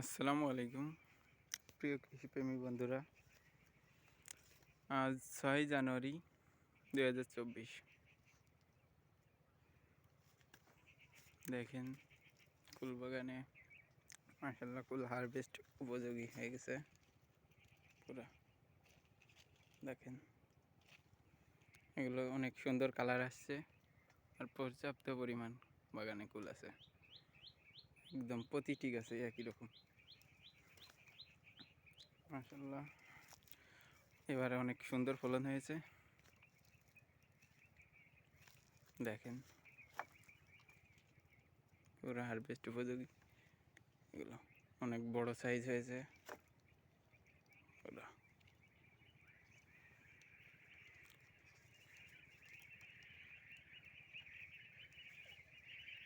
আসসালামু আলাইকুম। প্রিয় কৃষিপ্রেমী বন্ধুরা, আজ ছয় জানুয়ারি দু হাজার চব্বিশ। দেখেন কুল বাগানে মাসাল্লাহ কুল হারভেস্ট উপযোগী হয়ে গেছে পুরা। দেখেন, এগুলো অনেক সুন্দর কালার আসছে আর পর্যাপ্ত পরিমাণ বাগানে কুল আছে। একদম প্রতিটি গাছে একই রকম। মাসাল্লাহ এবারে অনেক সুন্দর ফলন হয়েছে। দেখেন। পুরো হারভেস্ট উপযোগী। এগুলো অনেক বড় সাইজ হয়েছে। পুরো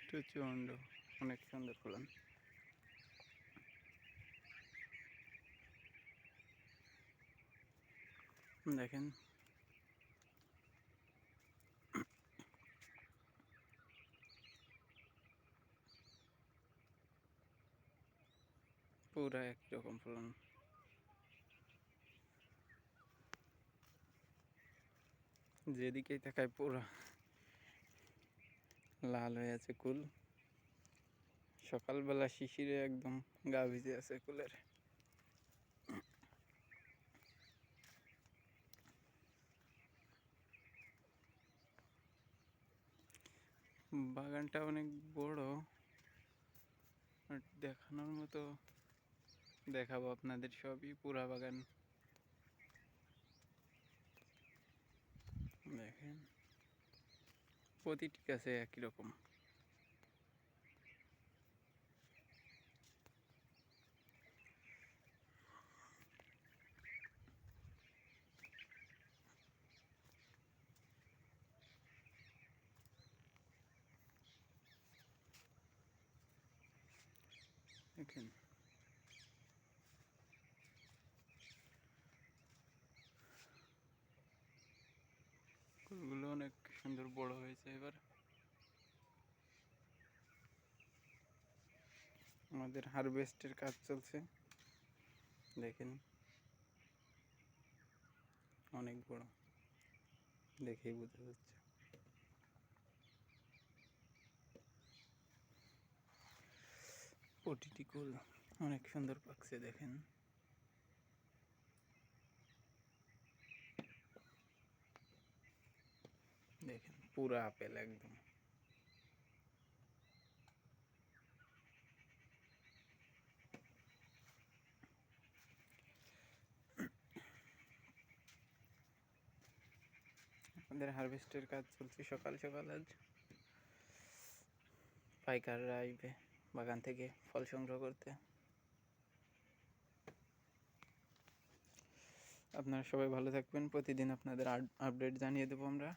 প্রচণ্ড। অনেক সুন্দর ফলন। দেখেন। পুরা একই রকম ফলন। যেদিকেই তাকায় পুরা লাল হয়ে আছে কুল। সকালবেলা শিশিরে একদম গা ভিজে আছে কুলের। বাগানটা অনেক বড় দেখানোর মতো দেখাবো আপনাদের সবই পুরা বাগান। দেখেন, প্রতিটি গাছে একই রকম। দেখেন ফুলগুলো অনেক সুন্দর বড় হয়েছে এবার। আমাদের হারভেস্টের কাজ চলছে। দেখেন। অনেক বড়। দেখেই বোঝা যাচ্ছে। প্রতিটি কুল অনেক সুন্দর পাকছে, দেখেন। দেখেন, পুরো আপেল একদম। আমাদের হারভেস্টের কাজ চলছে সকাল সকাল আজ। পাইকাররা আসবে বাগান থেকে ফল সংগ্রহ করতে। আপনারা সবাই ভালো থাকবেন। প্রতিদিন আপনাদের আপডেট জানিয়ে দেবো আমরা।